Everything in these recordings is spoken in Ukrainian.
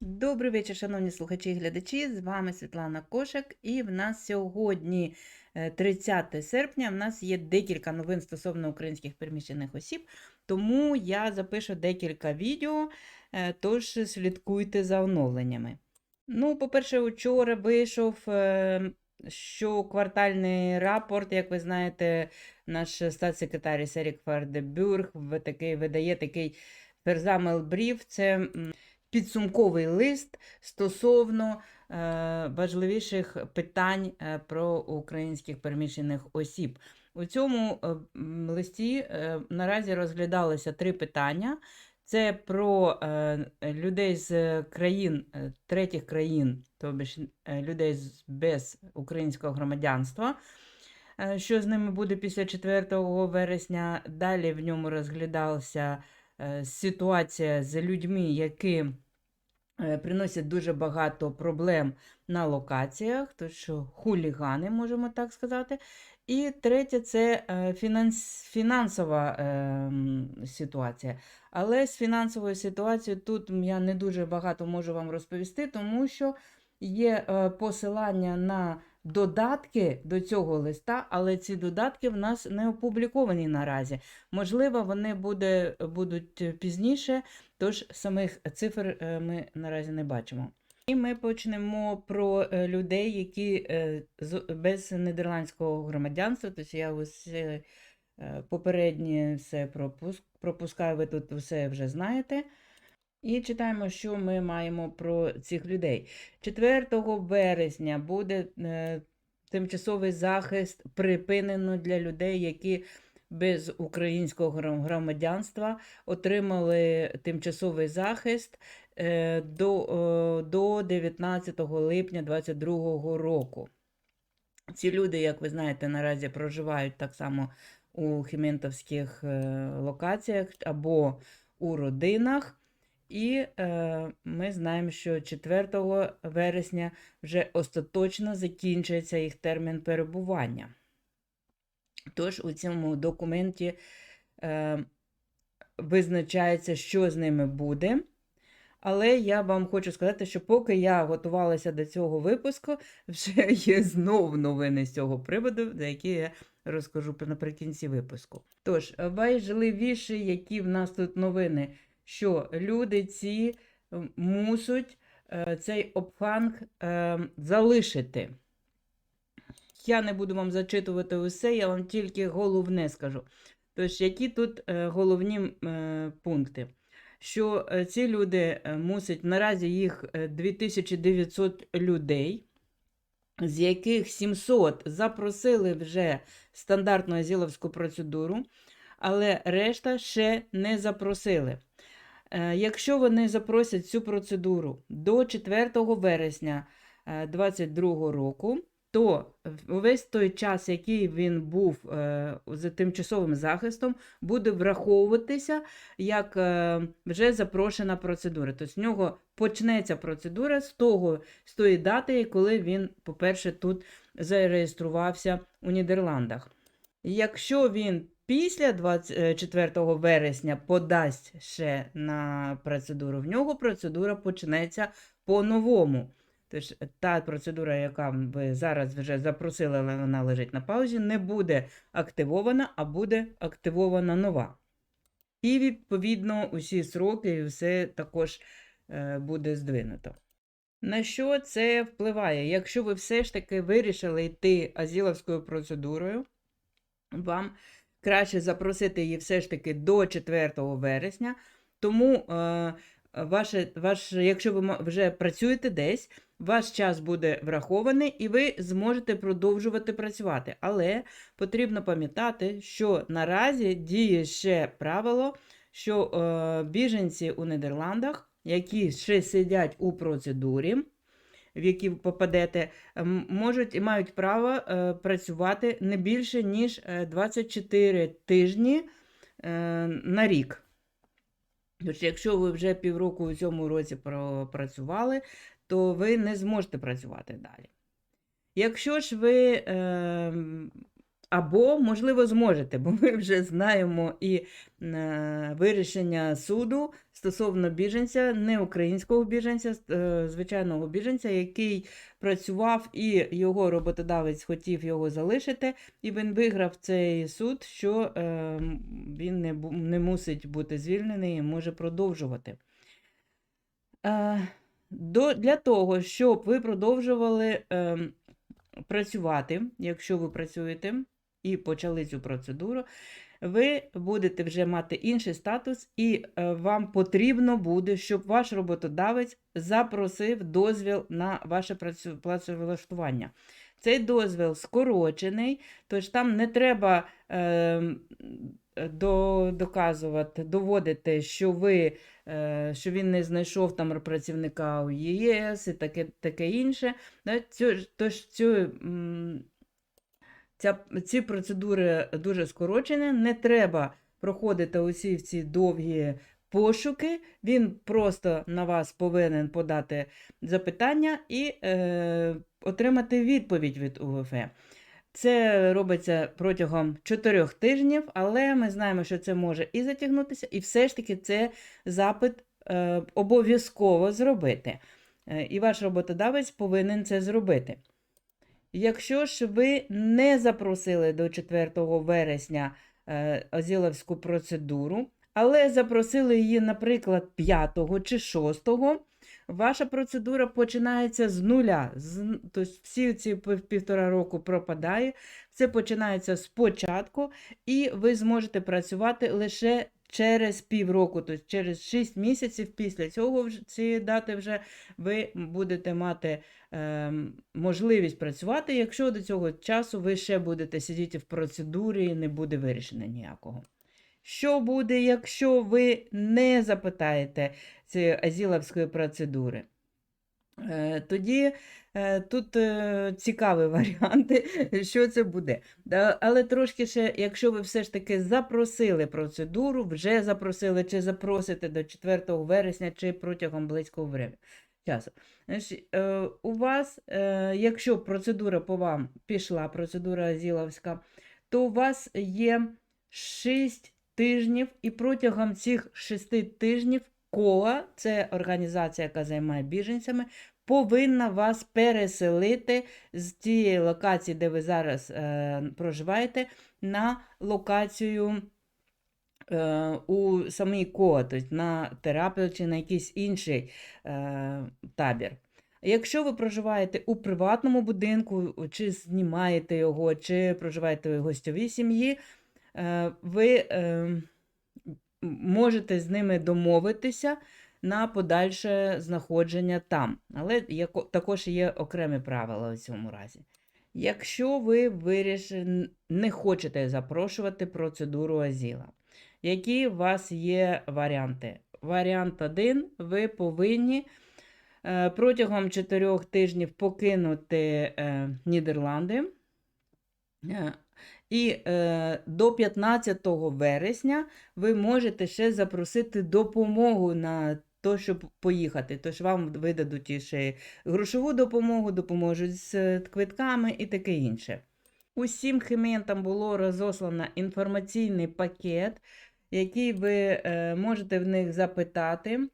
Добрий вечір, шановні слухачі і глядачі. З вами Світлана Кошик. І в нас сьогодні е, 30 серпня. В нас є декілька новин стосовно українських переміщених осіб, тому я запишу декілька відео, е, тож слідкуйте за оновленнями. Ну, по-перше, учора вийшов е, щоквартальний рапорт, як ви знаєте, наш статс-секретар Серік Фардебюрг такий, видає такий перзамел-брів. Це м, підсумковий лист стосовно е, важливіших питань е, про українських переміщених осіб. У цьому е, листі наразі розглядалися три питання. Це про людей з країн, третіх країн, тобто людей без українського громадянства. Що з ними буде після 4 вересня? Далі в ньому розглядалася е, ситуація з людьми, які е, приносять дуже багато проблем на локаціях, то що хулігани, можемо так сказати. І третє це е, фінанс, фінансова е, ситуація. Але з фінансовою ситуацією тут я не дуже багато можу вам розповісти, тому що є е, посилання на додатки до цього листа, але ці додатки в нас не опубліковані наразі. Можливо, вони буде, будуть пізніше, тож самих цифр е, ми наразі не бачимо. І ми почнемо про е, людей, які е, без нідерландського громадянства. Тобто я ось попереднє все пропускаю, ви тут все вже знаєте. І читаємо, що ми маємо про цих людей. 4 вересня буде е, тимчасовий захист припинено для людей, які без українського громадянства отримали тимчасовий захист е, до, до 19 липня 2022 року. Ці люди, як ви знаєте, наразі проживають так само у хіментовських е, локаціях або у родинах. І е, ми знаємо, що 4 вересня вже остаточно закінчується їх термін перебування. Тож у цьому документі е, визначається, що з ними буде. Але я вам хочу сказати, що поки я готувалася до цього випуску, вже є знов новини з цього приводу, за які я розкажу наприкінці випуску. Тож, важливіші, які в нас тут новини, що люди ці мусять е, цей обфанг е, залишити. Я не буду вам зачитувати усе, я вам тільки головне скажу. Тож, які тут е, головні пункти? Що ці люди мусять наразі їх е, 2900 людей, з яких 700 запросили вже стандартну азіловську процедуру, але решта ще не запросили. Е, Якщо вони запросять цю процедуру до 4 вересня 2022 року, то увесь той час, який він був е, за тимчасовим захистом, буде враховуватися як е, вже запрошена процедура. Тобто в нього почнеться процедура з того, з тої дати, коли він, по-перше, тут зареєструвався у Нідерландах. Якщо він після 24 вересня подасть ще на процедуру, в нього процедура почнеться по-новому. Тож та процедура, яка ви зараз вже запросили, але вона лежить на паузі, не буде активована, а буде активована нова. І, відповідно, усі сроки і все також е, буде здвинуто. На що це впливає? Якщо ви все ж таки вирішили йти азіловською процедурою, вам краще запросити її все ж таки до 4 вересня. Тому, е, ваше, ваш, якщо ви вже працюєте десь, ваш час буде врахований і ви зможете продовжувати працювати. Але потрібно пам'ятати, що наразі діє ще правило, що е, біженці у Нідерландах, які ще сидять у процедурі, в які попадете, можуть і мають право е, працювати не більше, ніж е, 24 тижні е, на рік. Тож, якщо ви вже півроку у цьому році працювали, то ви не зможете працювати далі. Якщо ж ви е, Або, можливо, зможете, бо ми вже знаємо і е, вирішення суду стосовно біженця, не українського біженця, е, звичайного біженця, який працював і його роботодавець хотів його залишити, і він виграв цей суд, що е, він не, не мусить бути звільнений і може продовжувати. До, для того, щоб ви продовжували е, працювати, якщо ви працюєте і почали цю процедуру, ви будете вже мати інший статус, і е, вам потрібно буде, щоб ваш роботодавець запросив дозвіл на ваше працевлаштування. Цей дозвіл скорочений, тож там не треба е, до, доказувати, доводити, що ви е, що він не знайшов там працівника у ЄС і таке, таке інше. Тож цю, ця, ці процедури дуже скорочені, не треба проходити усі ці довгі пошуки. Він просто на вас повинен подати запитання і е, отримати відповідь від УВФ. Це робиться протягом 4 тижнів, але ми знаємо, що це може і затягнутися, і все ж таки це запит е, обов'язково зробити. Е, і ваш роботодавець повинен це зробити. Якщо ж ви не запросили до 4 вересня е, Азіловську процедуру, але запросили її, наприклад, 5 чи 6, ваша процедура починається з нуля. З, тобто всі ці півтора року пропадає. Це починається спочатку, і ви зможете працювати лише через півроку, тобто через 6 місяців після цього цієї дати вже ви будете мати е, можливість працювати, якщо до цього часу ви ще будете сидіти в процедурі і не буде вирішено ніякого. Що буде, якщо ви не запитаєте цієї азіловської процедури? Е, Тоді е, тут е, цікаві варіанти, що це буде. Але трошки ще, якщо ви все ж таки запросили процедуру, вже запросили чи запросите до 4 вересня, чи протягом близького часу. У вас, якщо процедура по вам пішла, процедура Азіловська, то у вас є 6 тижнів, і протягом цих 6 тижнів КОА, це організація, яка займає біженцями, повинна вас переселити з тієї локації, де ви зараз е, проживаєте, на локацію е, у самій КОА, тобто на терапію чи на якийсь інший е, табір. Якщо ви проживаєте у приватному будинку, чи знімаєте його, чи проживаєте в гостьовій сім'ї, е, ви е, можете з ними домовитися на подальше знаходження там. Але також є окремі правила у цьому разі. Якщо ви вирішили, не хочете запрошувати процедуру Азіла, які у вас є варіанти? Варіант 1. Ви повинні е, протягом 4 тижнів покинути е, Нідерланди. І е, до 15 вересня ви можете ще запросити допомогу на то, щоб поїхати. Тож вам видадуть ще грошову допомогу, допоможуть з е, квитками і таке інше. Усім хементам було розослано інформаційний пакет, який ви е, можете в них запитати.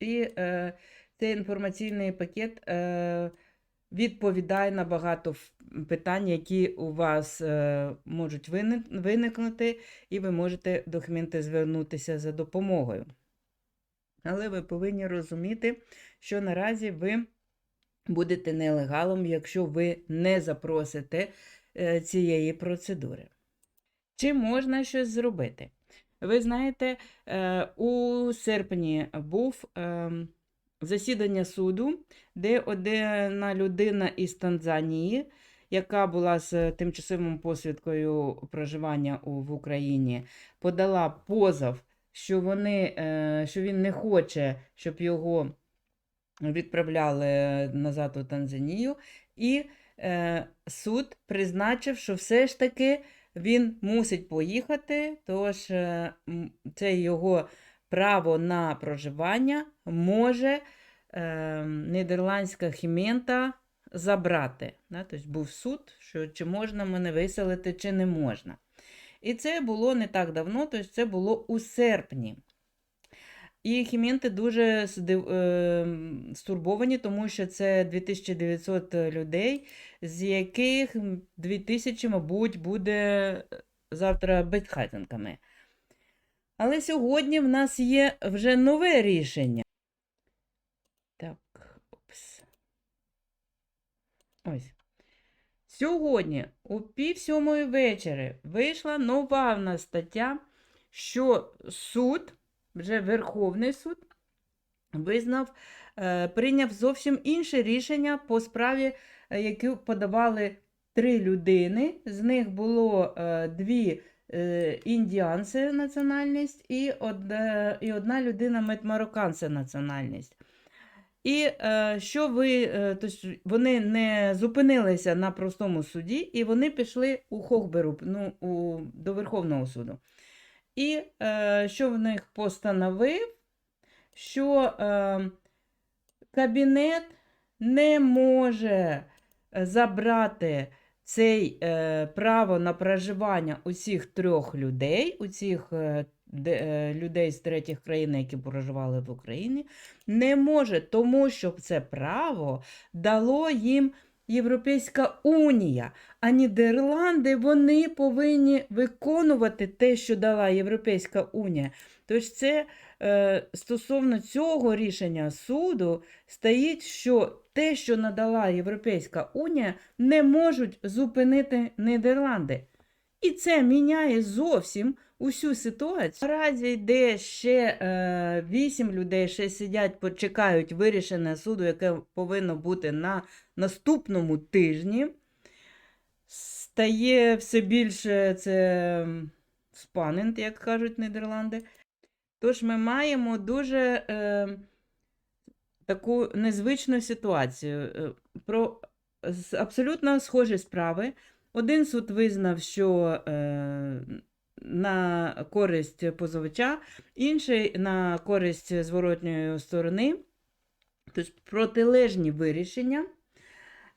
І е, цей інформаційний пакет е, відповідає на багато питань, які у вас е, можуть виникнути, і ви можете до Хмінти звернутися за допомогою. Але ви повинні розуміти, що наразі ви будете нелегалом, якщо ви не запросите е, цієї процедури. Чи можна щось зробити? Ви знаєте, е, у серпні був ем, засідання суду, де одна людина із Танзанії, яка була з тимчасовим посвідкою проживання в Україні, подала позов, що, вони, е, що він не хоче, щоб його відправляли назад у Танзанію, і е, суд призначив, що все ж таки він мусить поїхати, тож е, м, це його право на проживання може е, нідерландська хімента забрати. Да? Тобто був суд, що чи можна мене виселити, чи не можна. І це було не так давно, тобто це було у серпні. І хімінти дуже е, стурбовані, тому що це 2900 людей, з яких 2000, мабуть, буде завтра безхатинками. Але сьогодні в нас є вже нове рішення. Так, опс. Ось. Сьогодні, о пів сьомої вечора, вийшла нова в нас стаття, що суд, вже Верховний суд, визнав, е, прийняв зовсім інше рішення по справі, е, яку подавали три людини. З них було е, дві індіанці національність і, одна, і одна людина медмарокканця національність. І е, що ви, е, тож вони не зупинилися на простому суді, і вони пішли у Хохберу, ну, у, до Верховного суду. І е, що в них постановив, що е, кабінет не може забрати цей е, право на проживання усіх трьох людей, усіх е, де, е, людей з третіх країн, які проживали в Україні, не може, тому що це право дало їм Європейська Унія, а Нідерланди вони повинні виконувати те, що дала Європейська Унія. Тож це е, стосовно цього рішення суду стоїть, що те, що надала Європейська Унія, не можуть зупинити Нідерланди. І це міняє зовсім усю ситуацію. Наразі йде ще е, людей, ще сидять, почекають вирішення суду, яке повинно бути на наступному тижні. Стає все більше це спанент, як кажуть Нідерланди. Тож ми маємо дуже е, таку незвичну ситуацію. Е, Про абсолютно схожі справи. Один суд визнав, що е, на користь позовича, інший на користь зворотньої сторони. Тобто протилежні вирішення.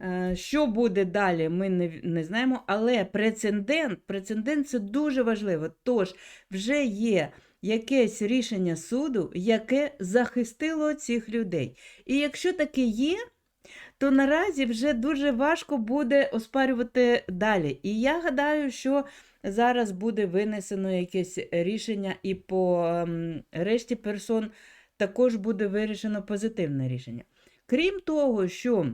Е, Що буде далі, ми не, не знаємо, але прецедент, прецедент це дуже важливо. Тож вже є якесь рішення суду, яке захистило цих людей. І якщо таке є, то наразі вже дуже важко буде оспарювати далі. І я гадаю, що зараз буде винесено якесь рішення, і по ем, решті персон також буде вирішено позитивне рішення. Крім того, що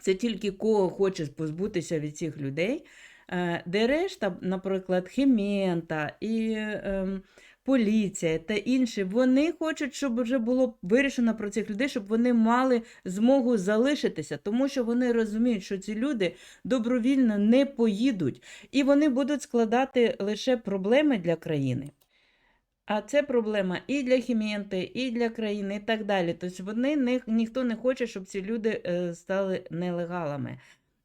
це тільки кого хоче позбутися від цих людей, е, де решта, наприклад, Хімента і ем, поліція та інші, вони хочуть, щоб вже було вирішено про цих людей, щоб вони мали змогу залишитися, тому що вони розуміють, що ці люди добровільно не поїдуть, і вони будуть складати лише проблеми для країни. А це проблема і для Хімєнти, і для країни, і так далі. Тобто вони не, ніхто не хоче, щоб ці люди е, стали нелегалами.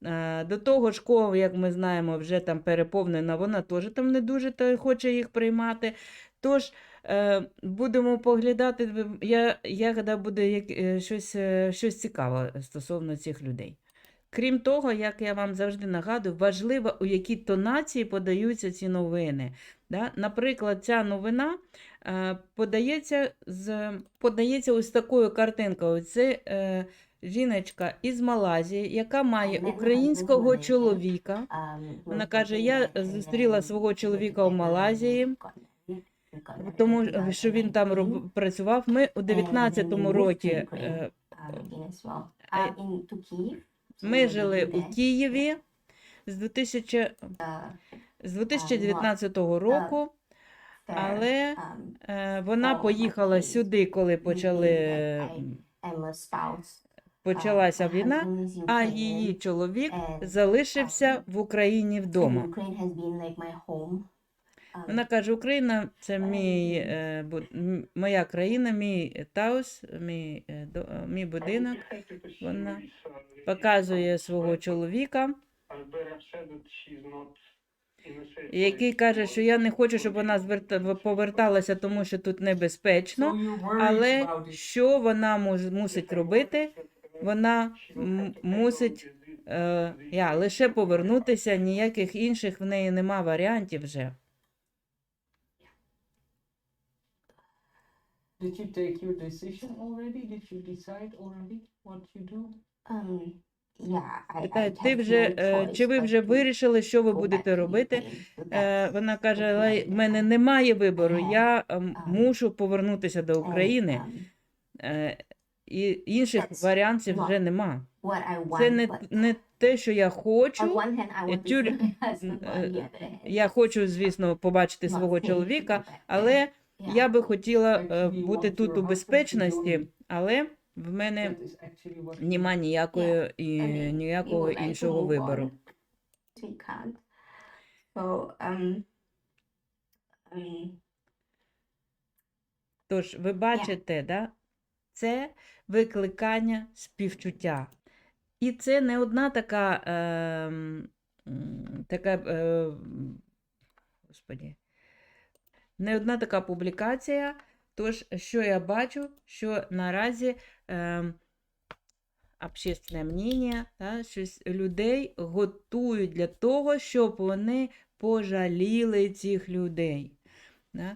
Е, До того кого, як ми знаємо, вже там переповнена, вона теж там не дуже хоче їх приймати. Тож е, будемо поглядати, я, я гадаю, буде як, е, щось, е, щось цікаве стосовно цих людей. Крім того, як я вам завжди нагадую, важливо, у якій тонації подаються ці новини. Да? Наприклад, ця новина подається, з, подається ось такою картинкою. Це е, жіночка із Малайзії, яка має українського чоловіка. Вона каже: Я зустріла свого чоловіка у Малайзії, Тому що він там роб... працював. Ми у 19-му році е, ми жили у Києві з 2000, з 2019 року, але е, вона поїхала сюди, коли почали, почалася війна, а її чоловік залишився в Україні вдома. Вона каже: Україна це мій, е, моя країна, мій таус, мій, е, до- е, мій будинок. Вона Показує свого чоловіка, який каже, що я не хочу, щоб вона поверталася, тому що тут небезпечно. Але що вона мус- мусить робити? вона мусить е, я, лише повернутися, ніяких інших в неї нема варіантів вже. Did you take your decision already? Did you decide already what you do? Um, yeah, I, I Питає, ти have вже, no е, choice чи ви but вже to вирішили, що ви go back будете to робити? Ukraine. So Е, that's Вона каже, what але I в мене немає вибору, I я ем, um, мушу повернутися до And, України. um, Е, І інших That's варіантів not вже нема. what I want, Це не, but не те, що я on хочу. one hand, I want to see тюр- my husband, but on е, the other hand, Я хочу, звісно, побачити not свого чоловіка, але. Я би хотіла е, бути тут у безпечності, але в мене нема ніякої, і, ніякого іншого вибору. um, Тож, ви бачите, да? це викликання співчуття. І це не одна така, е, така е, господі, не одна така публікація. Тож, що я бачу, що наразі е, общественне мнення, да, щось людей готують для того, щоб вони пожаліли цих людей. Да?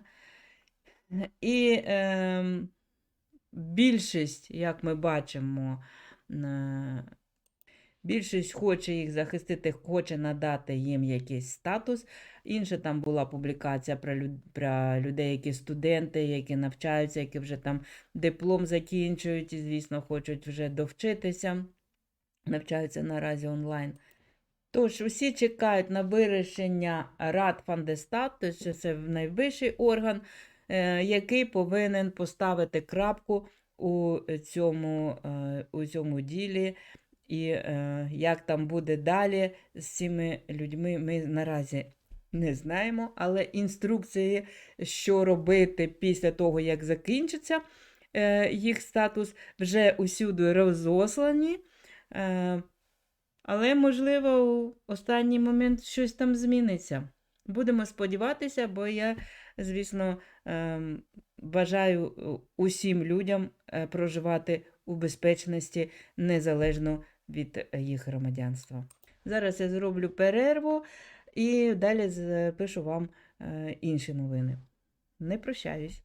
І е, більшість, як ми бачимо, е, більшість хоче їх захистити, хоче надати їм якийсь статус. Інша там була публікація про, про людей, які студенти, які навчаються, які вже там диплом закінчують і, звісно, хочуть вже довчитися, навчаються наразі онлайн. Тож, усі чекають на вирішення Рад Фандестат, тобто це найвищий орган, е, який повинен поставити крапку у цьому, е, у цьому ділі. І е, як там буде далі з цими людьми, ми наразі не знаємо, але інструкції, що робити після того, як закінчиться е, їх статус, вже усюди розослані. Е, але, можливо, у останній момент щось там зміниться. Будемо сподіватися, бо я, звісно, ем, бажаю е, усім людям е, проживати у безпечності незалежно від е, їх громадянства. Зараз я зроблю перерву і далі запишу вам е, інші новини. Не прощаюсь.